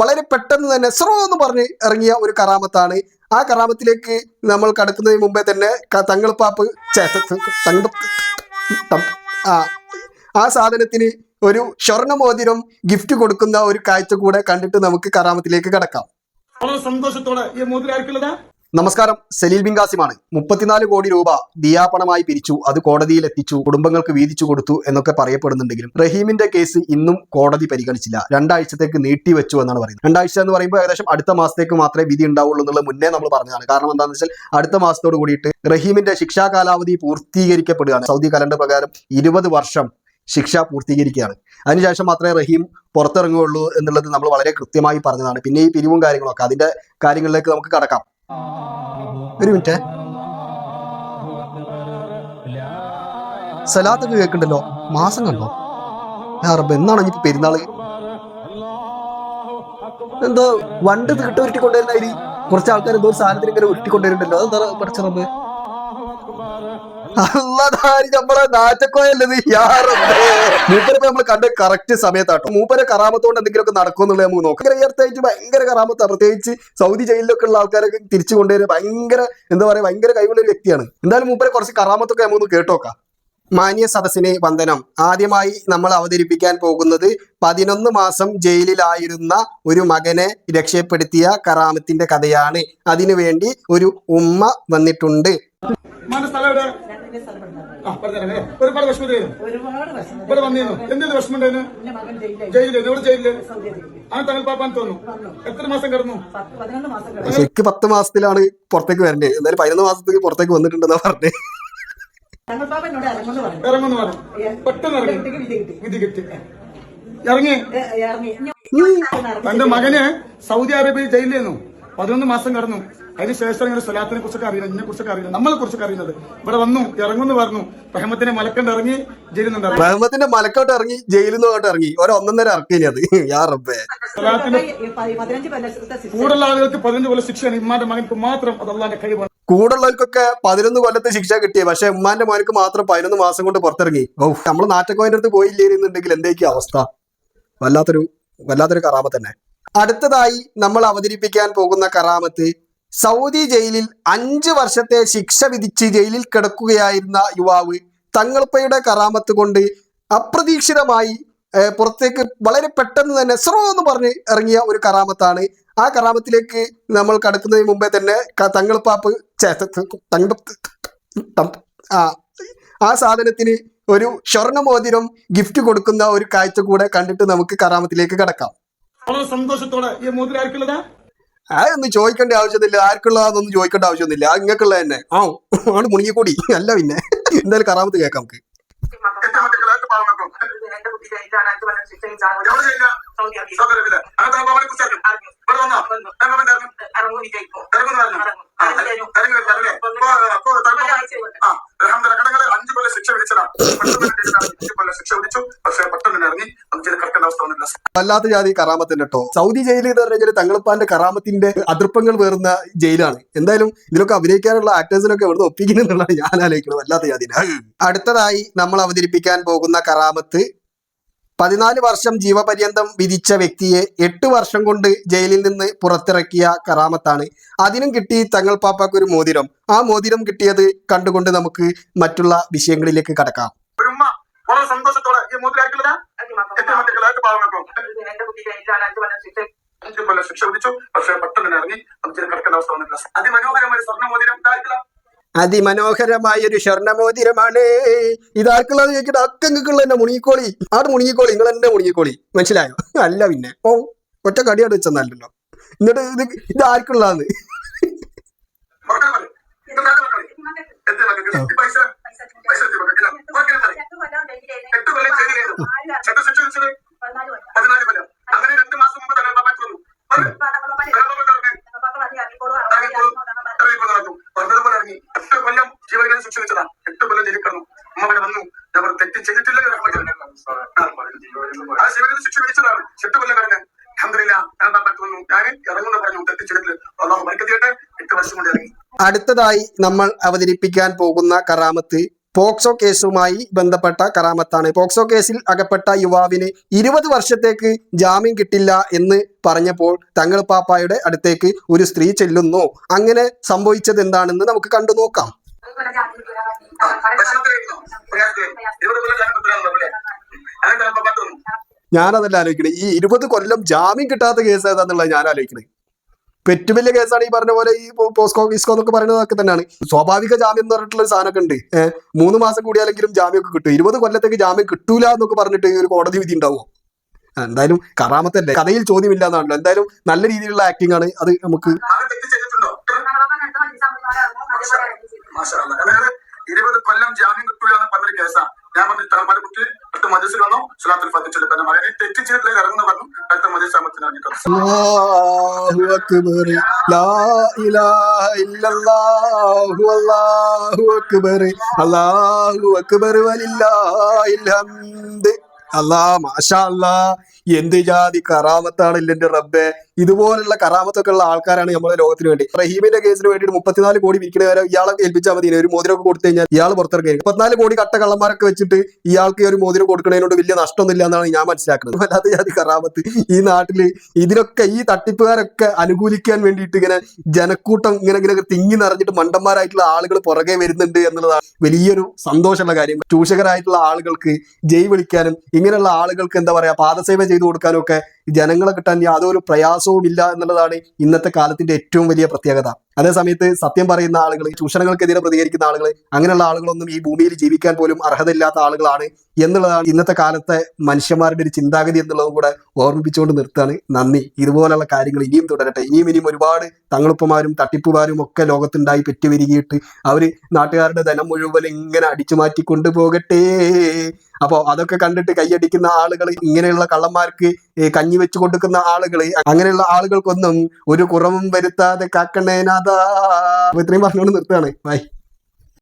വളരെ പെട്ടെന്ന് തന്നെ സ്രോ എന്ന് പറഞ്ഞ് ഇറങ്ങിയ ഒരു കറാമത്താണ്. ആ കറാമത്തിലേക്ക് നമ്മൾ കടക്കുന്നതിന് മുമ്പേ തന്നെ തങ്ങളിപ്പാപ്പ് ആ ആ സാധനത്തിന് ഒരു സ്വർണമോതിരം ഗിഫ്റ്റ് കൊടുക്കുന്ന ഒരു കാഴ്ച കൂടെ കണ്ടിട്ട് നമുക്ക് കറാമത്തിലേക്ക് കടക്കാം. സന്തോഷത്തോടെ ഈ മോതിരം ആർക്കുള്ളതാ? നമസ്കാരം. സലീൽ ബിങ്കാസിമാണ് മുപ്പത്തിനാല് കോടി രൂപ ദിയാപണമായി പിരിച്ചു. അത് കോടതിയിൽ എത്തിച്ചു. കുടുംബങ്ങൾക്ക് വീതിച്ചു കൊടുത്തു എന്നൊക്കെ പറയപ്പെടുന്നുണ്ടെങ്കിലും റഹീമിന്റെ കേസ് ഇന്നും കോടതി പരിഗണിച്ചില്ല. രണ്ടാഴ്ചത്തേക്ക് നീട്ടിവെച്ചു എന്നാണ് പറയുന്നത്. രണ്ടാഴ്ച എന്ന് പറയുമ്പോൾ ഏകദേശം അടുത്ത മാസത്തേക്ക് മാത്രമേ വിധി ഉണ്ടാവുള്ളൂ എന്നുള്ള മുന്നേ നമ്മൾ പറഞ്ഞതാണ്. കാരണം എന്താണെന്ന് വെച്ചാൽ അടുത്ത മാസത്തോട് കൂടിയിട്ട് റഹീമിന്റെ ശിക്ഷാ കാലാവധി പൂർത്തീകരിക്കപ്പെടുകയാണ്. സൗദി കലണ്ടർ പ്രകാരം ഇരുപത് വർഷം ശിക്ഷ പൂർത്തീകരിക്കുകയാണ്. അതിനുശേഷം മാത്രമേ റഹീം പുറത്തിറങ്ങുകയുള്ളൂ എന്നുള്ളത് നമ്മൾ വളരെ കൃത്യമായി പറഞ്ഞതാണ്. പിന്നെ ഈ പിരിവും കാര്യങ്ങളൊക്കെ. അതിന്റെ കാര്യങ്ങളിലേക്ക് നമുക്ക് കടക്കാം. ഒരു മിനിറ്റ്. സലാത്തൊക്കെ കേൾക്കണ്ടല്ലോ? മാസം കണ്ടോ? റബ്ബ് എന്നാണ് ഇനി പെരുന്നാൾ? എന്തോ വണ്ട് കിട്ട ഉരുട്ടി കൊണ്ടുവരുന്നതിന് കുറച്ച് ആൾക്കാർ എന്തോ സാധനത്തിന് ഇങ്ങനെ ഉരുട്ടി കൊണ്ടുവരുന്നുണ്ടല്ലോ. അതെന്താ പഠിച്ച അല്ലതാരി നമ്മളെ നാറ്റക്കോയല്ലത് മൂപ്പരിപ്പോ നമ്മൾ കണ്ട് കറക്റ്റ് സമയത്താട്ടോ. മൂപ്പരെ കറാമത്തോണ്ട് എന്തെങ്കിലുമൊക്കെ നടക്കുമെന്നുള്ളത് നമുക്ക് നോക്കാം. ഭയങ്കര ഉയർത്തായിട്ട് ഭയങ്കര കറാമത്ത. പ്രത്യേകിച്ച് സൗദി ജയിലിലൊക്കെ ഉള്ള ആൾക്കാരൊക്കെ തിരിച്ചു കൊണ്ടുവരുന്ന ഭയങ്കര എന്താ പറയാ ഭയങ്കര കഴിവുള്ള ഒരു വ്യക്തിയാണ്. എന്തായാലും മൂപ്പരെ കുറച്ച് കറാമത്തൊക്കെ നമുക്കൊന്ന് കേട്ടോക്കാം. മാന്യ സദസ്സിനെ വന്ദനം. ആദ്യമായി നമ്മൾ അവതരിപ്പിക്കാൻ പോകുന്നത് പതിനൊന്ന് മാസം ജയിലിലായിരുന്ന ഒരു മകനെ രക്ഷപ്പെടുത്തിയ കറാമത്തിന്റെ കഥയാണ്. അതിനുവേണ്ടി ഒരു ഉമ്മ വന്നിട്ടുണ്ട്. ഉമ്മാന്റെ സ്ഥലം എവിടെ? ആ പറഞ്ഞേ ഒരുപാട് വിഷമം ചെയ്യുന്നു ഒരുപാട് വിഷമം ഇവിടെ വന്നിരുന്നു. എന്തെങ്കിലും വിഷമം ഉണ്ടായിരുന്നു? എന്റെ മകൻ ജയിലിൽ ജയിലിൽ എവിടെ ജയിലിൽ. ആ തങ്ങൾ പാപ്പാൻ തോന്നുന്നു. എത്ര മാസം കിടന്നു? ശരിക്ക് പത്ത് മാസത്തിലാണ് പുറത്തേക്ക് വരണ്ടേ എന്തായാലും പതിനൊന്ന് മാസത്തേക്ക് പുറത്തേക്ക് വന്നിട്ടുണ്ടെന്നാ പറഞ്ഞേ. ഇറങ്ങുന്നു പറഞ്ഞു. പെട്ടെന്ന് ഇറങ്ങി. വിധി കിട്ടി ഇറങ്ങി. തന്റെ മകന് സൗദി അറേബ്യയിൽ ജയിലിലായിരുന്നു പതിനൊന്ന് മാസം കടന്നു. അതിനുശേഷം ഇങ്ങനെ സ്വലാത്തിനെ കുറിച്ചൊക്കെ അറിയില്ല ഇതിനെ കുറിച്ചൊക്കെ അറിയില്ല നമ്മളെ കുറിച്ചൊക്കെ അറിയുന്നത്. ഇവിടെ വന്നു ഇറങ്ങുന്നു പറഞ്ഞു. റഹ്മത്തിന്റെ മലക്കണ്ട് ഇറങ്ങി ജയിലിൽ നിന്നുണ്ടായിരുന്നു റഹ്മത്തിന്റെ മലക്കോട്ട് ഇറങ്ങി ജയിലിൽ നിന്ന് അങ്ങോട്ട് ഇറങ്ങി. ഒരു ഒന്നൊന്നര ഇറക്കി അത്. യാ റബ്ബേ. സ്വലാത്തിന്റെ ശിക്ഷ ആളുകൾക്ക് പതിനഞ്ച് കൊല്ലം ശിക്ഷയാണ്. ഇമ്മാന്റെ മകൻക്ക് മാത്രം അത് അള്ളാന്റെ കഴിവാണ് കൂടുള്ളവർക്കൊക്കെ പതിനൊന്ന് കൊല്ലത്തെ ശിക്ഷ കിട്ടിയ. പക്ഷെ ഉമ്മാന്റെ മോനക്ക് മാത്രം പതിനൊന്ന് മാസം കൊണ്ട് പുറത്തിറങ്ങി. ഓ നമ്മൾ നാറ്റക്കോയിന്റെ അടുത്ത് പോയില്ലേന്നുണ്ടെങ്കിൽ എന്തായിരിക്കും അവസ്ഥ? വല്ലാത്തൊരു വല്ലാത്തൊരു കറാമത്ത് തന്നെ അടുത്തതായി നമ്മൾ അവതരിപ്പിക്കാൻ പോകുന്ന കറാമത്ത് സൗദി ജയിലിൽ അഞ്ച് വർഷത്തെ ശിക്ഷ വിധിച്ച് ജയിലിൽ കിടക്കുകയായിരുന്ന യുവാവ് തങ്ങൾപ്പയുടെ കറാമത്ത് കൊണ്ട് അപ്രതീക്ഷിതമായി പുറത്തേക്ക് വളരെ പെട്ടെന്ന് തന്നെ സ്രോ എന്ന് പറഞ്ഞ് ഇറങ്ങിയ ഒരു കറാമത്താണ്. ആ കറാമത്തിലേക്ക് നമ്മൾ കടക്കുന്നതിന് മുമ്പേ തന്നെ തങ്ങൾപ്പാപ്പ് ആ ആ സാധനത്തിന് ഒരു സ്വർണമോതിരം ഗിഫ്റ്റ് കൊടുക്കുന്ന ഒരു കാഴ്ച കൂടെ കണ്ടിട്ട് നമുക്ക് കറാമത്തിലേക്ക് കടക്കാം. വളരെ സന്തോഷത്തോടെ ഈ മോതിരം ആർക്കുള്ളതാ? അതൊന്നും ചോദിക്കേണ്ട ആവശ്യമൊന്നുമില്ല ആർക്കുള്ളതാണെന്നൊന്നും ചോദിക്കേണ്ട ആവശ്യമൊന്നുമില്ല ഇങ്ങക്കുള്ള തന്നെ. ആ ആണ് മുണിങ്ങിക്കൂടി. അല്ല പിന്നെ. എന്തായാലും കറാമത്ത് കേൾക്കാം നമുക്ക്. അഞ്ച് കൊല്ലം ശിക്ഷ കൊണ്ട് അഞ്ചു കൊല്ലം ശിക്ഷ വിധിച്ചു പക്ഷെ പെട്ടെന്ന് ഇറങ്ങി നമുക്ക് കിടക്കേണ്ട അവസ്ഥ വന്നില്ല വല്ലാത്ത ജാതി കറാമത്തിന്റെ കേട്ടോ സൗദി ജയിലിൽ എന്ന് പറഞ്ഞാൽ തങ്ങളിപ്പാന്റെ കറാമത്തിന്റെ അതിർപ്പങ്ങൾ വേറുന്ന ജയിലാണ്. എന്തായാലും ഇതിലൊക്കെ അഭിനയിക്കാനുള്ള ആക്ടേഴ്സിനൊക്കെ എവിടുന്ന് ഒപ്പിക്കുന്നുള്ളതാണ് ഞാൻ ആലോചിക്കുന്നത്. വല്ലാത്ത ജാതി അടുത്തതായി നമ്മൾ അവതരിപ്പിക്കാൻ പോകുന്ന കറാമത്ത്. പതിനാല് വർഷം ജീവപര്യന്തം വിധിച്ച വ്യക്തിയെ എട്ട് വർഷം കൊണ്ട് ജയിലിൽ നിന്ന് പുറത്തിറക്കിയ കറാമത്താണ്. അതിനും കിട്ടി തങ്ങൾ പാപ്പാക്ക് ഒരു മോതിരം. ആ മോതിരം കിട്ടിയത് കണ്ടുകൊണ്ട് നമുക്ക് മറ്റുള്ള വിഷയങ്ങളിലേക്ക് കടക്കാം. സന്തോഷത്തോടെ ആർക്കുള്ളതാ എത്ര മക്കളായിട്ട് പാവങ്ങൾക്കും എന്റെ കുട്ടി ജയിലിലാണ് അഞ്ച് കൊല്ലം ശിക്ഷ അഞ്ചു കൊല്ലം ശിക്ഷ വിധിച്ചു. പക്ഷെ പെട്ടെന്ന് ഇറങ്ങി നമുക്ക് കിടക്കേണ്ട അവസ്ഥ വന്നില്ല അതിമനോഹരമായ സ്വർണമോതിരം ഇതായിട്ടില്ല അതിമനോഹരമായ ഒരു സ്വർണമോതിരമാണ് ഇതാർക്കുള്ളത് ചോദിക്കട്ടെ? അക്കങ്ങൾക്കുള്ള എന്നെ മുണിക്കോളി ആട് മുണുങ്ങിക്കോളി. നിങ്ങൾ എന്നെ മുണിക്കോളി മനസ്സിലായോ? അല്ല പിന്നെ. ഓ ഒറ്റ കടിയാട് വെച്ചെന്നല്ലോ എന്നിട്ട് ഇത് ഇത് ചട്ട ശിക്ഷ വിളിച്ചതാണ് പതിനാല് അടുത്തതായി നമ്മൾ അവതരിപ്പിക്കാൻ പോകുന്ന കറാമത്ത് പോക്സോ കേസുമായി ബന്ധപ്പെട്ട കറാമത്താണ് പോക്സോ കേസിൽ അകപ്പെട്ട യുവാവിന് ഇരുപത് വർഷത്തേക്ക് ജാമ്യം കിട്ടില്ല എന്ന് പറഞ്ഞപ്പോൾ തങ്ങൾ പാപ്പായുടെ അടുത്തേക്ക് ഒരു സ്ത്രീ ചെല്ലുന്നു. അങ്ങനെ സംഭവിച്ചത് എന്താണെന്ന് നമുക്ക് കണ്ടു നോക്കാം. ഞാനതല്ല ആലോചിക്കണേ. ഈ ഇരുപത് കൊല്ലം ജാമ്യം കിട്ടാത്ത കേസ് ഏതാന്നുള്ളത് ഞാൻ ആലോചിക്കണേ. പെറ്റു വലിയ കേസാണ് ഈ പറഞ്ഞ പോലെ ഈ പോസ്കോ ഇസ്കോ എന്നൊക്കെ പറയുന്നതൊക്കെ തന്നെയാണ്. സ്വാഭാവിക ജാമ്യം എന്ന് പറഞ്ഞിട്ടുള്ള ഒരു സാധനമൊക്കെ ഉണ്ട്. മൂന്ന് മാസം കൂടിയാലെങ്കിലും ജാമ്യമൊക്കെ കിട്ടും. ഇരുപത് കൊല്ലത്തേക്ക് ജാമ്യം കിട്ടൂല എന്നൊക്കെ പറഞ്ഞിട്ട് ഒരു കോടതി വിധി ഉണ്ടാവും എന്തായാലും കറാമത്തല്ലേ? കഥയിൽ ചോദ്യമില്ല എന്നാണല്ലോ. എന്തായാലും നല്ല രീതിയിലുള്ള ആക്ടിംഗ് ആണ് അത് നമുക്ക് ഇരുപത് കൊല്ലം ജാമ്യം കിട്ടൂല പറഞ്ഞൊരു കേസാണ് ഞാൻ പറഞ്ഞു തലമുറ കുട്ടി അടുത്ത മജസിൽ വന്നു. സുലാത്തിൽ ഫത്തിച്ചിട്ട് പിന്നെ മകനെ തെറ്റ് ചെയ്തിട്ടില്ല ഇറങ്ങുന്ന പറഞ്ഞു. അല്ലാഹു അക്ബർ അല്ലാ മാഷാ അല്ലാ എന്ത് ജാതി കറാമത്താണ് ഇല്ലെന്റെ റബ്ബെ? ഇതുപോലുള്ള കറാമത്തൊക്കെ ഉള്ള ആൾക്കാരാണ് നമ്മുടെ ലോകത്തിന് വേണ്ടി. റഹീമിന്റെ കേസിന് വേണ്ടിയിട്ട് മുപ്പത്തിനാല് കോടി വിൽക്കുന്നവരെ ഇയാളെ ഏൽപ്പിച്ചാൽ മതി ഒരു മോതിരമൊക്കെ കൊടുത്തു കഴിഞ്ഞാൽ ഇയാൾ പുറത്തിറങ്ങി. മുപ്പത്തിനാല് കോടി കട്ട കള്ളന്മാരൊക്കെ വെച്ചിട്ട് ഇയാൾക്ക് ഒരു മോതിരം കൊടുക്കുന്നതിനോട് വലിയ നഷ്ടമൊന്നുമില്ല എന്നാണ് ഞാൻ മനസ്സിലാക്കുന്നത്. വല്ലാത്ത ജാതി കറാമത്ത്. ഈ നാട്ടിൽ ഇതിനൊക്കെ ഈ തട്ടിപ്പുകാരൊക്കെ അനുകൂലിക്കാൻ വേണ്ടിയിട്ട് ഇങ്ങനെ ജനക്കൂട്ടം ഇങ്ങനെ ഇങ്ങനെ തിങ്ങി നിറഞ്ഞിട്ട് മണ്ടന്മാരായിട്ടുള്ള ആളുകൾ പുറകെ വരുന്നുണ്ട് എന്നുള്ളതാണ് വലിയൊരു സന്തോഷമുള്ള കാര്യം. ചൂഷകരായിട്ടുള്ള ആളുകൾക്ക് ജയ് വിളിക്കാനും ഇങ്ങനെയുള്ള ആളുകൾക്ക് എന്താ പറയാ പാദസേവ ചെയ്തു കൊടുക്കാനും ഒക്കെ ജനങ്ങളെ കിട്ടാൻ യാതൊരു പ്രയാസവും ഇല്ല എന്നുള്ളതാണ് ഇന്നത്തെ കാലത്തിന്റെ ഏറ്റവും വലിയ പ്രത്യേകത. അതേ സമയത്ത് സത്യം പറയുന്ന ആളുകൾ ചൂഷണങ്ങൾക്കെതിരെ പ്രതികരിക്കുന്ന ആളുകൾ അങ്ങനെയുള്ള ആളുകളൊന്നും ഈ ഭൂമിയിൽ ജീവിക്കാൻ പോലും അർഹതയില്ലാത്ത ആളുകളാണ് എന്നുള്ളതാണ് ഇന്നത്തെ കാലത്തെ മനുഷ്യന്മാരുടെ ഒരു ചിന്താഗതി എന്നുള്ളതും കൂടെ ഓർമ്മിപ്പിച്ചുകൊണ്ട് നിർത്താണ് നന്ദി. ഇതുപോലുള്ള കാര്യങ്ങൾ ഇനിയും തുടരട്ടെ. ഇനിയും ഇനിയും ഒരുപാട് തങ്ങളുപ്പമാരും തട്ടിപ്പുമാരും ഒക്കെ ലോകത്തുണ്ടായി പെറ്റുവരികയിട്ട് അവർ നാട്ടുകാരുടെ ധനം മുഴുവൻ ഇങ്ങനെ അടിച്ചു മാറ്റി കൊണ്ടുപോകട്ടെ. അപ്പോൾ അതൊക്കെ കണ്ടിട്ട് കൈയടിക്കുന്ന ആളുകൾ ഇങ്ങനെയുള്ള കള്ളന്മാർക്ക് കഞ്ഞി വെച്ച് കൊടുക്കുന്ന ആളുകൾ അങ്ങനെയുള്ള ആളുകൾക്കൊന്നും ഒരു കുറവും വരുത്താതെ കാക്കണേനാഥ ഇത്രയും പറഞ്ഞുകൊണ്ട് നിർത്തുകയാണ്. ബൈ